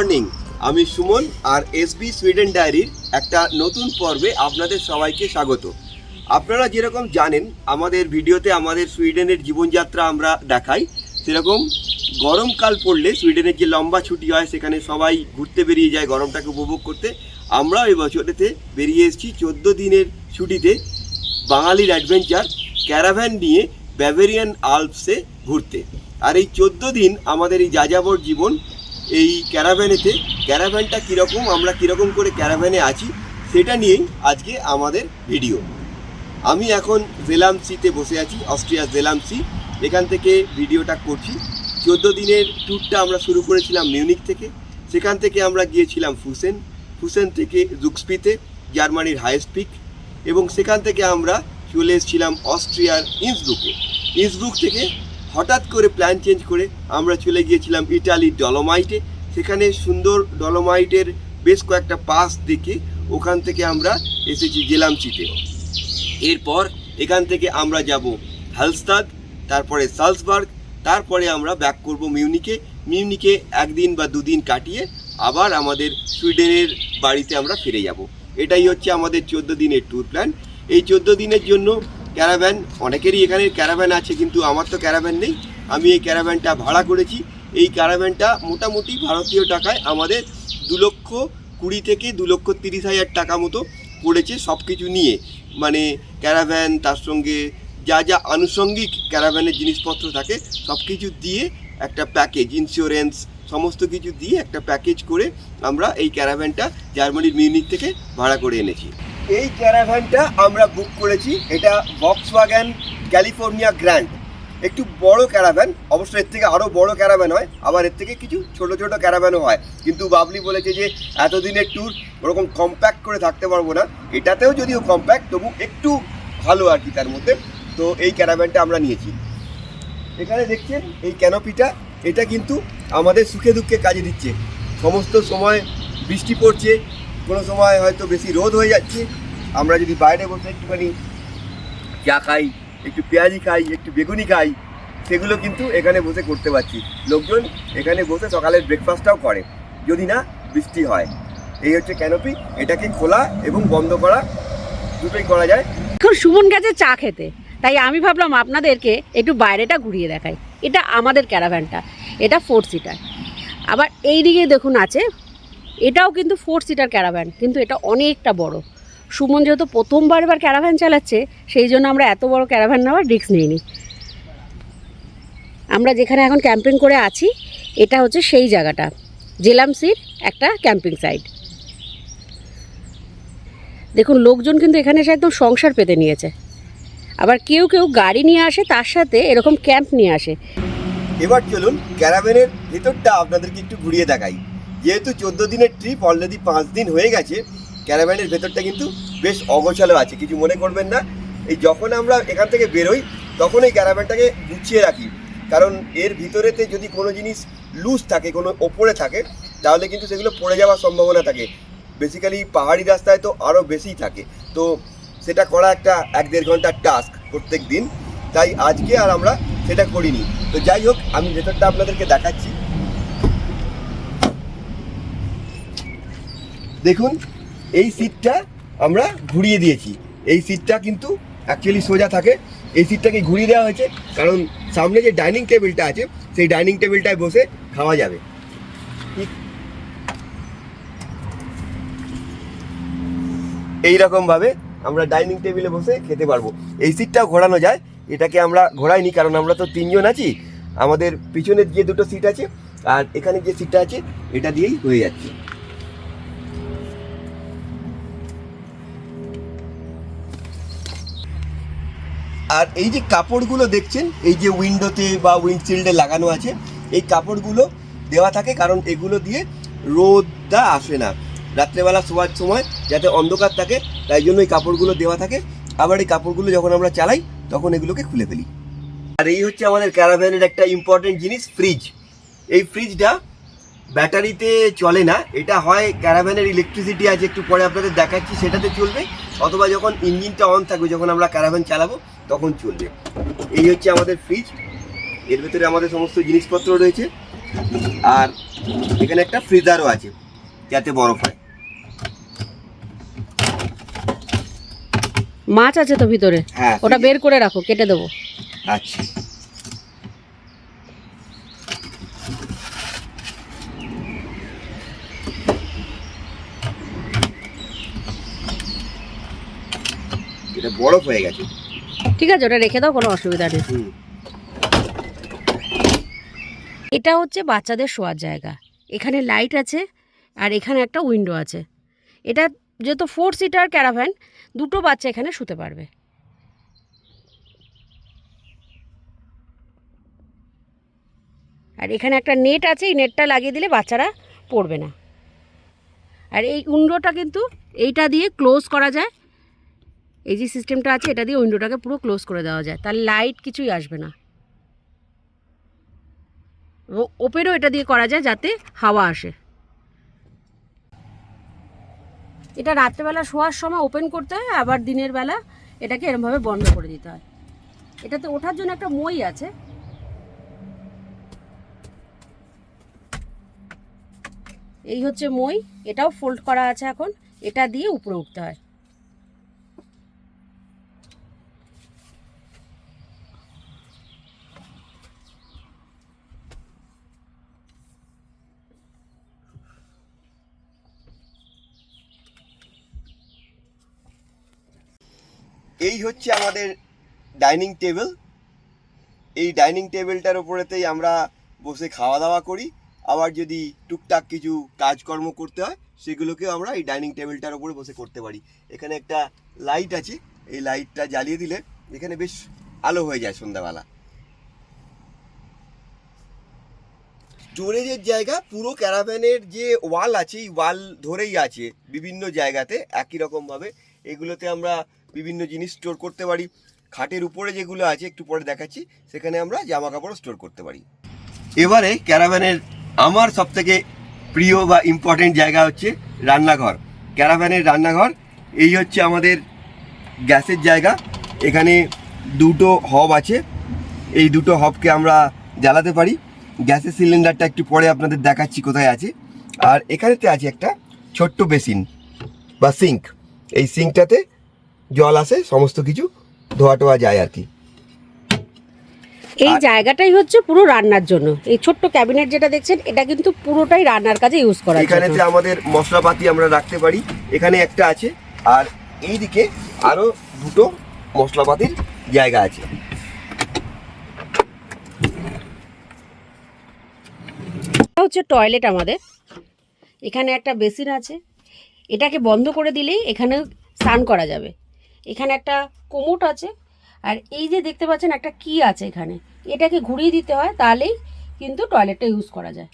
Morning. আমি সুমন আর SB Sweden ডায়েরির একটা নতুন পর্বে আপনাদের সবাইকে স্বাগত। আপনারা যেরকম জানেন, আমাদের ভিডিওতে আমাদের সুইডেনের জীবনযাত্রা আমরা দেখাই। সেরকম গরমকাল পড়লে সুইডেনের যে লম্বা ছুটি হয়, সেখানে সবাই ঘুরতে বেরিয়ে যায় গরমটাকে উপভোগ করতে। আমরাও এই বছরেতে বেরিয়ে এসেছি চোদ্দ দিনের ছুটিতে বাঙালির অ্যাডভেঞ্চার, ক্যারাভ্যান নিয়ে ব্যাভেরিয়ান আলপসে ঘুরতে। আর এই চোদ্দ দিন আমাদের এই যাযাবর জীবন এই ক্যারাভ্যানেতে, ক্যারাভ্যানটা কীরকম, আমরা কীরকম করে ক্যারাভ্যানে আছি, সেটা নিয়েই আজকে আমাদের ভিডিও। আমি এখন জেলামসিতে বসে আছি, অস্ট্রিয়ার জেলামসি এখান থেকে ভিডিওটা করছি। চোদ্দ দিনের ট্যুরটা আমরা শুরু করেছিলাম মিউনিক থেকে। সেখান থেকে আমরা গিয়েছিলাম ফুসেন। ফুসেন থেকে জুক্সপিতে জার্মানির হাইস্ট পিক। এবং সেখান থেকে আমরা চলে এসেছিলাম অস্ট্রিয়ার ইন্সব্রুকে। ইন্সব্রুক থেকে হঠাৎ করে প্ল্যান চেঞ্জ করে আমরা চলে গিয়েছিলাম ইটালির ডলোমাইটে সেখানে সুন্দর ডলোমাইটের বেশ কয়েকটা পাস দেখে ওখান থেকে আমরা এসেছি জেলামচিতে এরপর এখান থেকে আমরা যাব হালস্তাদ তারপরে সালসবার্গ তারপরে আমরা ব্যাক করব মিউনিকে মিউনিকে একদিন বা দুদিন কাটিয়ে আবার আমাদের সুইডেনের বাড়িতে আমরা ফিরে যাব। এটাই হচ্ছে আমাদের চোদ্দ দিনের ট্যুর প্ল্যান এই চোদ্দ দিনের জন্য ক্যারাভ্যান অনেকেরই এখানে ক্যারাভ্যান আছে, কিন্তু আমার তো ক্যারাভ্যান নেই। আমি এই ক্যারাভ্যানটা ভাড়া করেছি। এই ক্যারাভ্যানটা মোটামুটি ভারতীয় টাকায় আমাদের দু লক্ষ কুড়ি থেকে দু লক্ষ তিরিশ হাজার টাকা মতো পড়েছে সব কিছু নিয়ে। মানে ক্যারাভ্যান তার সঙ্গে যা যা আনুষঙ্গিক ক্যারাভ্যানের জিনিসপত্র থাকে সব কিছু দিয়ে একটা প্যাকেজ ইন্স্যুরেন্স সমস্ত কিছু দিয়ে একটা প্যাকেজ করে আমরা এই ক্যারাভ্যানটা জার্মানির মিউনিক থেকে ভাড়া করে এনেছি। এই ক্যারাভ্যানটা আমরা বুক করেছি, এটা বক্সওয়াগ্যান ক্যালিফোর্নিয়া গ্র্যান্ড একটু বড় ক্যারাভ্যান অবশ্য এর থেকে আরও বড় ক্যারাভ্যান হয়, আবার এর থেকে কিছু ছোট ছোট ক্যারাভ্যানও হয়। কিন্তু বাবলি বলেছে যে এতদিনের ট্যুর ওরকম কম্প্যাক্ট করে থাকতে পারব না। এটাতেও যদিও কম্প্যাক্ট তবু একটু ভালো আর কি তার মধ্যে। তো এই ক্যারাভ্যানটা আমরা নিয়েছি। এখানে দেখছেন এই ক্যানোপিটা এটা কিন্তু আমাদের সুখে দুঃখে কাজে দিচ্ছে। সমস্ত সময় বৃষ্টি পড়ছে, কোনো সময় হয়তো বেশি রোদ হয়ে যাচ্ছে আমরা যদি বাইরে বসে একটুখানি চা খাই, একটু পেঁয়াজি খাই, একটু বেগুনি খাই, সেগুলো কিন্তু এখানে বসে করতে পারছি। লোকজন এখানে বসে সকালের ব্রেকফাস্টটাও করে। যদি না, বৃষ্টি হয়। এই হচ্ছে ক্যানোপি এটাকে খোলা এবং বন্ধ করা, দুটোই করা যায়। এখন সুমন গেছে চা খেতে। তাই আমি ভাবলাম আপনাদেরকে একটু বাইরেটা ঘুরিয়ে দেখাই। এটা আমাদের ক্যারাভ্যানটা এটা ফোর সিটার আবার এই দিকে দেখুন আছে, এটাও কিন্তু ফোর সিটার ক্যারাভ্যান কিন্তু এটা অনেকটা বড়। সুমন যেহেতু প্রথমবার এবার ক্যারাভ্যান চালাচ্ছে, সেই জন্য আমরা এত বড় ক্যারাভ্যান নেওয়ার রিস্ক নিইনি। আমরা যেখানে এখন ক্যাম্পিং করে আছি, এটা হচ্ছে সেই জায়গাটা। জেলামসির একটা ক্যাম্পিং সাইট দেখুন, লোকজন কিন্তু এখানে এসে একদম সংসার পেতে নিয়েছে। আবার কেউ কেউ গাড়ি নিয়ে আসে, তার সাথে এরকম ক্যাম্প নিয়ে আসে। এবার চলুন ক্যারাভ্যানের ভেতরটা আপনাদেরকে একটু ঘুরিয়ে দেখাই। যেহেতু চোদ্দ দিনের ট্রিপ অলরেডি পাঁচ দিন হয়ে গেছে ক্যারাভ্যানের ভেতরটা কিন্তু বেশ অগোছালো আছে, কিছু মনে করবেন না। এই যখন আমরা এখান থেকে বেরোই, তখন এই ক্যারাভ্যানটাকে গুছিয়ে রাখি। কারণ এর ভিতরেতে যদি কোনো জিনিস লুজ থাকে, কোনো ওপরে থাকে, তাহলে কিন্তু সেগুলো পড়ে যাওয়ার সম্ভাবনা থাকে। বেসিক্যালি পাহাড়ি রাস্তায় তো আরও বেশিই থাকে। তো সেটা করা একটা এক দেড় ঘণ্টার টাস্ক প্রত্যেক দিন। তাই আজকে আর আমরা সেটা করিনি। তো যাই হোক, আমি ভেতরটা আপনাদেরকে দেখাচ্ছি। দেখুন এই সিটটা আমরা ঘুরিয়ে দিয়েছি। এই সিটটা কিন্তু অ্যাকচুয়ালি সোজা থাকে। এই সিটটাকে ঘুরিয়ে দেওয়া হয়েছে, কারণ সামনে যে ডাইনিং টেবিলটা আছে, সেই ডাইনিং টেবিলটায় বসে খাওয়া যাবে। ঠিক এইরকমভাবে আমরা ডাইনিং টেবিলে বসে খেতে পারব। এই সিটটাও ঘোরানো যায়, এটাকে আমরা ঘোরাইনি, কারণ আমরা তো তিনজন আছি। আমাদের পিছনের যে দুটো সিট আছে, আর এখানে যে সিটটা আছে, এটা দিয়েই হয়ে যাচ্ছে। আর এই যে কাপড়গুলো দেখছেন, এই যে উইন্ডোতে বা উইন্ডশিল্ডে লাগানো আছে, এই কাপড়গুলো দেওয়া থাকে কারণ এগুলো দিয়ে রোদটা আসে না। রাত্রেবেলা শোয়ার সময় যাতে অন্ধকার থাকে, তাই জন্য এই কাপড়গুলো দেওয়া থাকে। আবার এই কাপড়গুলো যখন আমরা চালাই, তখন এগুলোকে খুলে ফেলি। আর এই হচ্ছে আমাদের ক্যারাভ্যানের একটা ইম্পর্টেন্ট জিনিস ফ্রিজ এই ফ্রিজটা ব্যাটারিতে চলে না এটা হয় ক্যারাভ্যানের ইলেকট্রিসিটি আছে একটু পরে আপনাদের দেখাচ্ছি সেটাতে চলবে অথবা যখন ইঞ্জিনটা অন থাকবে যখন আমরা ক্যারাভ্যান চালাবো তখন চলবে। এই হচ্ছে আমাদের ফ্রিজ এর ভেতরে আমাদের সমস্ত জিনিসপত্র রয়েছে আর এখানে একটা ফ্রিজারও আছে যাতে বরফ হয়। মাছ আছে তো ভিতরে? হ্যাঁ ওটা বের করে রাখো কেটে দেবো। আচ্ছা। এটা বরফ হয়ে গেছে। ঠিক আছে ওটা রেখে দাও কোনো অসুবিধা নেই। এটা হচ্ছে বাচ্চাদের শোয়ার জায়গা। এখানে লাইট আছে আর এখানে একটা উইন্ডো আছে। এটা যেহেতু ফোর সিটার ক্যারাভ্যান দুটো বাচ্চা এখানে শুতে পারবে। আর এখানে একটা নেট আছে এই নেটটা লাগিয়ে দিলে বাচ্চারা পড়বে না। আর এই উইন্ডোটা কিন্তু এইটা দিয়ে ক্লোজ করা যায়। এই যে সিস্টেমটা আছে, এটা দিয়ে উইন্ডোটাকে পুরো ক্লোজ করে দেওয়া যায়। তাহলে লাইট কিছুই আসবে না। ওপেনও এটা দিয়ে করা যায় যাতে হাওয়া আসে। এটা রাত্রেবেলা শোয়ার সময় ওপেন করতে হয়, আবার দিনের বেলা এটাকে এরমভাবে বন্ধ করে দিতে হয়। এটাতে ওঠার জন্য একটা মই আছে। এই হচ্ছে মই, এটাও ফোল্ড করা আছে এখন। এটা দিয়ে উপরে উঠতে হয়। এই হচ্ছে আমাদের ডাইনিং টেবিল। এই ডাইনিং টেবিলটার উপরেতেই আমরা বসে খাওয়া দাওয়া করি। আবার যদি টুকটাক কিছু কাজকর্ম করতে হয়, সেগুলোকেও আমরা এই ডাইনিং টেবিলটার উপরে বসে করতে পারি। এখানে একটা লাইট আছে, এই লাইটটা জ্বালিয়ে দিলে এখানে বেশ আলো হয়ে যায় সন্ধ্যাবেলা। স্টোরেজের জায়গা, পুরো ক্যারাভ্যানের যে ওয়াল আছে, এই ওয়াল ধরেই আছে বিভিন্ন জায়গাতে, একই রকমভাবে। এগুলোতে আমরা বিভিন্ন জিনিস স্টোর করতে পারি। খাটের উপরে যেগুলো আছে, একটু পরে দেখাচ্ছি। সেখানে আমরা জামা কাপড় স্টোর করতে পারি। এবারে ক্যারাভ্যানের আমার সব থেকে প্রিয় বা ইম্পর্টেন্ট জায়গা হচ্ছে রান্নাঘর। ক্যারাভ্যানের রান্নাঘর, এই হচ্ছে আমাদের গ্যাসের জায়গা। এখানে দুটো হব আছে। এই দুটো হবকে আমরা জ্বালাতে পারি। গ্যাসের সিলিন্ডারটা একটু পরে আপনাদের দেখাচ্ছি কোথায় আছে। আর এখানেতে আছে একটা ছোট্ট বেসিন বা সিঙ্ক এই সিঙ্কটাতে জল আসে সমস্ত কিছু ধোয়া টোয়া যায় আর কি। এই জায়গাটাই হচ্ছে পুরো রান্নার জন্য। এই ছোট্ট ক্যাবিনেট যেটা দেখছেন এটা কিন্তু পুরোটাই রান্নার কাজে ইউজ করা জন্য। এখানেতে আমাদের মশলাপাতি আমরা রাখতে পারি এখানে একটা আছে। আর এইদিকে আরও দুটো মশলাপাতির জায়গা আছে। এটা হচ্ছে টয়লেট আমাদের। এখানে একটা বেসিন আছে। এটাকে বন্ধ করে দিলেই এখানে স্নান করা যাবে। এখানে একটা কোমোট আছে। আর এই যে দেখতে পাচ্ছেন একটা কি আছে এখানে। এটাকে ঘুরিয়ে দিতে হয়, তাহলেই কিন্তু টয়লেটটা ইউজ করা যায়।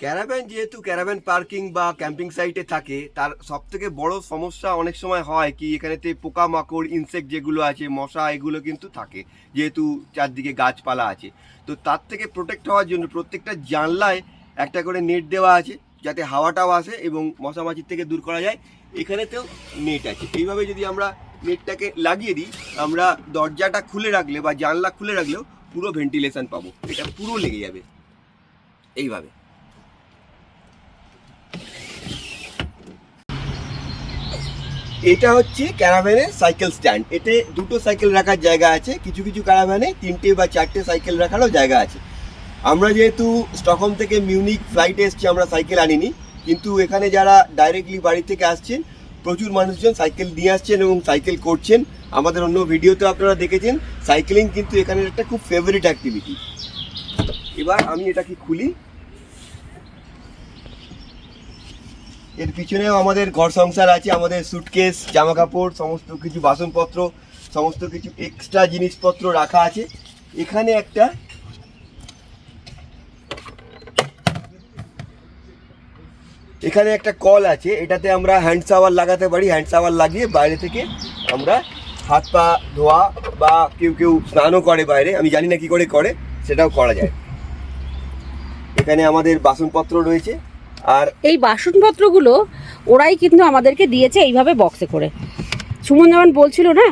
ক্যারাভ্যান যেহেতু ক্যারাভ্যান পার্কিং বা ক্যাম্পিং সাইটে থাকে, তার সব থেকে বড় সমস্যা অনেক সময় হয় কি, এখানেতে পোকামাকড় ইনসেক্ট যেগুলো আছে, মশা, এগুলো কিন্তু থাকে, যেহেতু চারদিকে গাছপালা আছে। তো তার থেকে প্রোটেক্ট হওয়ার জন্য প্রত্যেকটা জানলায় একটা করে নেট দেওয়া আছে যাতে হাওয়াটাও আসে এবং মশামাছির থেকে দূর করা যায়, এখানেতেও নেট আছে। এইভাবে যদি আমরা নেটটাকে লাগিয়ে দিই, আমরা দরজাটা খুলে রাখলে বা জানলা খুলে রাখলেও পুরো ভেন্টিলেশন পাবো। এটা পুরো লেগে যাবে। এইভাবে। এটা হচ্ছে ক্যারাভ্যানের সাইকেল স্ট্যান্ড এতে দুটো সাইকেল রাখার জায়গা আছে, কিছু কিছু ক্যারাভ্যানে তিনটে বা চারটে সাইকেল রাখারও জায়গা আছে। আমরা যেহেতু স্টকহোম থেকে মিউনিক ফ্লাইটে এসছি, আমরা সাইকেল আনিনি। কিন্তু এখানে যারা ডাইরেক্টলি বাড়ি থেকে আসছেন, প্রচুর মানুষজন সাইকেল নিয়ে আসছেন এবং সাইকেল করছেন। আমাদের অন্য ভিডিওতে আপনারা দেখেছেন, সাইকেলিং কিন্তু এখানের একটা খুব ফেভারিট অ্যাক্টিভিটি এবার আমি এটাকে খুলি। এর পিছনেও আমাদের ঘর সংসার আছে, আমাদের সুটকেস জামা কাপড় সমস্ত কিছু, বাসনপত্র, সমস্ত কিছু এক্সট্রা জিনিসপত্র রাখা আছে। এখানে একটা এখানে একটা কল আছে এটাতে আমরা হ্যান্ড শাওয়ার লাগাতে পারি। হ্যান্ড শাওয়ার লাগিয়ে বাইরে থেকে আমরা হাত পা ধোয়া বা কেউ কেউ স্নানও করে বাইরে। আমি জানি না কি করে করে সেটাও করা যায়। এখানে আমাদের বাসনপত্র রয়েছে আর এই বাসনপত্রগুলো ওরাই কিন্তু আমাদেরকে দিয়েছে এইভাবে বক্সে করে। সুমন যেমন বলছিল না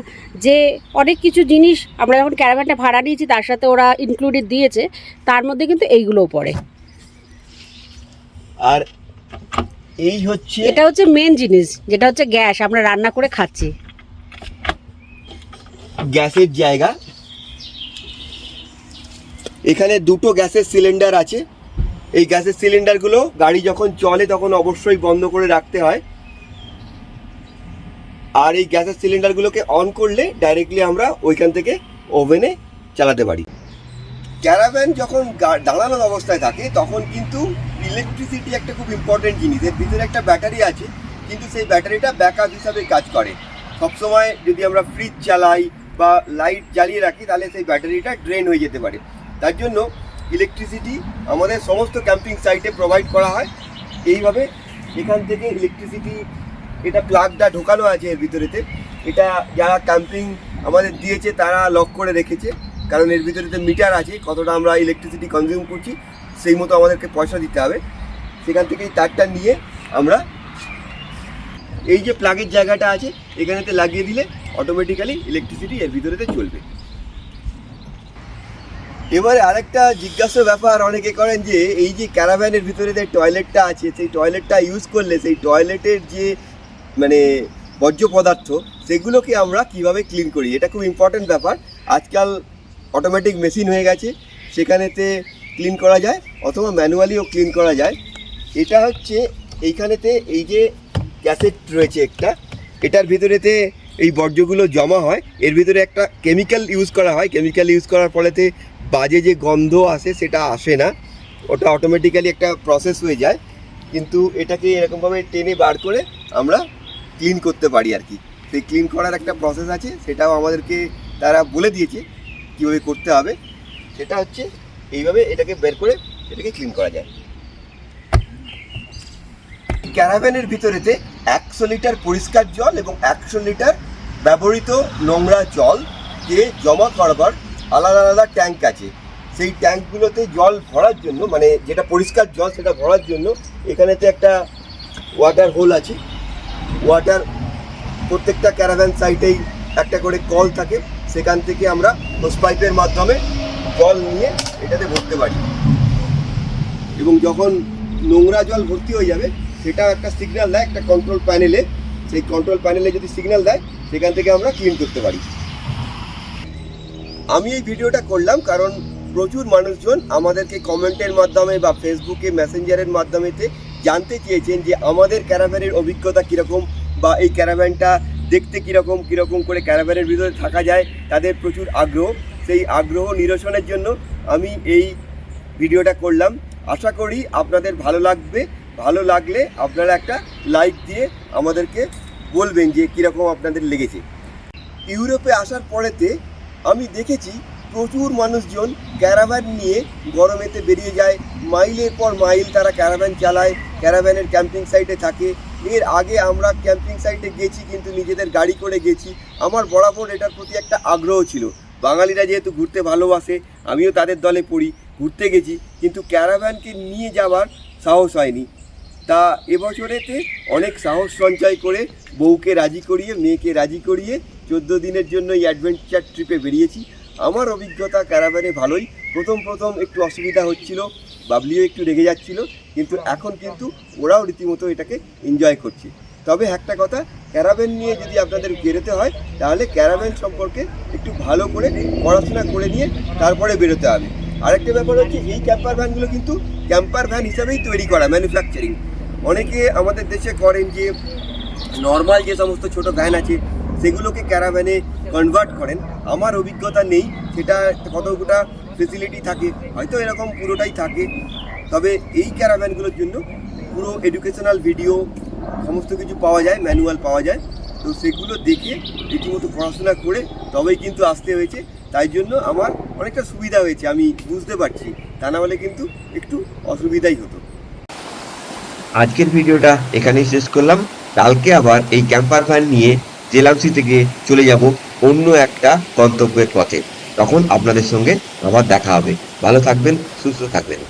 যে অনেক কিছু জিনিস আমরা যখন ক্যারাভ্যানটা ভাড়া নিয়েছি তার সাথে ওরা ইনক্লুডেড দিয়েছে তার মধ্যে কিন্তু এইগুলোও পড়ে। আর এই হচ্ছে এটা হচ্ছে মেন জিনিস যেটা হচ্ছে গ্যাস আমরা রান্না করে খাচ্ছি। গ্যাসের জায়গা। এখানে দুটো গ্যাসের সিলিন্ডার আছে। এই গ্যাসের সিলিন্ডারগুলো গাড়ি যখন চলে তখন অবশ্যই বন্ধ করে রাখতে হয়। আর এই গ্যাসের সিলিন্ডারগুলোকে অন করলে ডাইরেক্টলি আমরা ওইখান থেকে ওভেনে চালাতে পারি। ক্যারাভ্যান যখন দাঁড়ানোর অবস্থায় থাকে, তখন কিন্তু ইলেকট্রিসিটি একটা খুব ইম্পর্টেন্ট জিনিস। এর ভিতরে একটা ব্যাটারি আছে, কিন্তু সেই ব্যাটারিটা ব্যাকআপ হিসাবে কাজ করে। সবসময় যদি আমরা ফ্রিজ চালাই বা লাইট জ্বালিয়ে রাখি, তাহলে সেই ব্যাটারিটা ড্রেন হয়ে যেতে পারে। তার জন্য ইলেকট্রিসিটি আমাদের সমস্ত ক্যাম্পিং সাইটে প্রোভাইড করা হয়। এইভাবে এখান থেকে ইলেকট্রিসিটি এটা প্লাগটা ঢোকানো আছে এর ভিতরেতে। এটা যারা ক্যাম্পিং আমাদের দিয়েছে, তারা লক করে রেখেছে। কারণ এর ভিতরেতে মিটার আছে, কতটা আমরা ইলেকট্রিসিটি কনজিউম করছি, সেই মতো আমাদেরকে পয়সা দিতে হবে। সেখান থেকে এই তারটা নিয়ে আমরা এই যে প্লাগের জায়গাটা আছে, এখানেতে লাগিয়ে দিলে অটোমেটিক্যালি ইলেকট্রিসিটি এর ভিতরেতে চলবে। এবারে আরেকটা জিজ্ঞাসা ব্যাপার, অনেকে করেন যে এই যে ক্যারাভ্যানের ভিতরে যে টয়লেটটা আছে, সেই টয়লেটটা ইউজ করলে সেই টয়লেটের যে মানে বর্জ্য পদার্থ, সেগুলোকে আমরা কীভাবে ক্লিন করি? এটা খুব ইম্পর্ট্যান্ট ব্যাপার। আজকাল অটোমেটিক মেশিন হয়ে গেছে। সেখানেতে ক্লিন করা যায় অথবা ম্যানুয়ালিও ক্লিন করা যায়। এটা হচ্ছে এইখানেতে এই যে ক্যাসেট রয়েছে একটা, এটার ভিতরেতে এই বর্জ্যগুলো জমা হয়। এর ভিতরে একটা কেমিক্যাল ইউজ করা হয়। কেমিক্যাল ইউজ করার ফলেতে বাজে যে গন্ধ আসে সেটা আসে না। ওটা অটোমেটিক্যালি একটা প্রসেস হয়ে যায়। কিন্তু এটাকে এরকমভাবে টেনে বার করে আমরা ক্লিন করতে পারি আর কি। সেই ক্লিন করার একটা প্রসেস আছে, সেটাও আমাদেরকে তারা বলে দিয়েছে। কীভাবে করতে হবে, সেটা হচ্ছে এইভাবে এটাকে বের করে এটাকে ক্লিন করা যায়। ক্যারাভ্যানের ভিতরেতে একশো লিটার পরিষ্কার জল এবং একশো লিটার ব্যবহৃত নোংরা জল দিয়ে জমা করবার আলাদা আলাদা ট্যাঙ্ক আছে। সেই ট্যাঙ্কগুলোতে জল ভরার জন্য মানে যেটা পরিষ্কার জল সেটা ভরার জন্য এখানেতে একটা ওয়াটার হোল আছে। ওয়াটার প্রত্যেকটা ক্যারাভ্যান সাইটেই একটা করে কল থাকে। সেখান থেকে আমরা হোস পাইপের মাধ্যমে জল নিয়ে এটাতে ভরতে পারি। এবং যখন নোংরা জল ভর্তি হয়ে যাবে, সেটা একটা সিগন্যাল দেয়, একটা কন্ট্রোল প্যানেলে সেই কন্ট্রোল প্যানেলে যদি সিগন্যাল দেয়, সেখান থেকে আমরা ক্লিন করতে পারি। আমি এই ভিডিওটা করলাম কারণ প্রচুর মানুষজন আমাদেরকে কমেন্টের মাধ্যমে বা ফেসবুকে মেসেঞ্জারের মাধ্যমেতে জানতে চেয়েছেন যে আমাদের ক্যারাভ্যানের অভিজ্ঞতা কীরকম বা এই ক্যারাভ্যানটা দেখতে কীরকম কীরকম করে ক্যারাভ্যানের ভিতরে থাকা যায়, তাদের প্রচুর আগ্রহ। সেই আগ্রহ নিরসনের জন্য আমি এই ভিডিওটা করলাম। আশা করি আপনাদের ভালো লাগবে। ভালো লাগলে আপনারা একটা লাইক দিয়ে আমাদেরকে বলবেন যে কীরকম আপনাদের লেগেছে। ইউরোপে আসার পরেতে আমি দেখেছি প্রচুর মানুষজন ক্যারাভ্যান নিয়ে গরমেতে বেরিয়ে যায়। মাইলের পর মাইল তারা ক্যারাভ্যান চালায়, ক্যারাভ্যানের ক্যাম্পিং সাইটে থাকে এর আগে আমরা ক্যাম্পিং সাইটে গেছি, কিন্তু নিজেদের গাড়ি করে গেছি। আমার বরাবর এটার প্রতি একটা আগ্রহ ছিল। বাঙালিরা যেহেতু ঘুরতে ভালোবাসে, আমিও তাদের দলে পড়ি, ঘুরতে গেছি, কিন্তু ক্যারাভ্যানকে নিয়ে যাওয়ার সাহস হয়নি। তা এবছরেতে অনেক সাহস সঞ্চয় করে বউকে রাজি করিয়ে, মেয়েকে রাজি করিয়ে চোদ্দ দিনের জন্য এই অ্যাডভেঞ্চার ট্রিপে বেরিয়েছি। আমার অভিজ্ঞতা ক্যারাভ্যানে ভালোই। প্রথম প্রথম একটু অসুবিধা হচ্ছিল। বাবলিও একটু রেগে যাচ্ছিল কিন্তু এখন কিন্তু ওরাও রীতিমতো এটাকে এনজয় করছে। তবে একটা কথা ক্যারাভ্যান নিয়ে যদি আপনাদের বেরোতে হয় তাহলে ক্যারাভ্যান সম্পর্কে একটু ভালো করে পড়াশোনা করে নিয়ে তারপরে বেরোতে হবে। আরেকটা ব্যাপার হচ্ছে এই ক্যাম্পার ভ্যানগুলো কিন্তু ক্যাম্পার ভ্যান হিসাবেই তৈরি করা ম্যানুফ্যাকচারিং অনেকে আমাদের দেশে করেন যে নর্মাল যে সমস্ত ছোট ভ্যান আছে সেগুলোকে ক্যারাভ্যানে কনভার্ট করেন। আমার অভিজ্ঞতা নেই সেটা কতটা ফেসিলিটি থাকে, হয়তো এরকম পুরোটাই থাকে। তবে এই ক্যারাভ্যানগুলোর জন্য পুরো এডুকেশনাল ভিডিও সমস্ত কিছু পাওয়া যায় ম্যানুয়াল পাওয়া যায়। তো সেগুলো দেখে রীতিমতো পড়াশোনা করে তবেই কিন্তু আসতে হয়েছে। তাই জন্য আমার অনেকটা সুবিধা হয়েছে, আমি বুঝতে পারছি। তা না হলে কিন্তু একটু অসুবিধাই হতো। আজকের ভিডিওটা এখানেই শেষ করলাম। কালকে আবার এই ক্যাম্পার ভ্যান নিয়ে জেলামসি থেকে চলে যাব অন্য একটা গন্তব্যের পথে। তখন আপনাদের সঙ্গে আবার দেখা হবে। ভালো থাকবেন সুস্থ থাকবেন।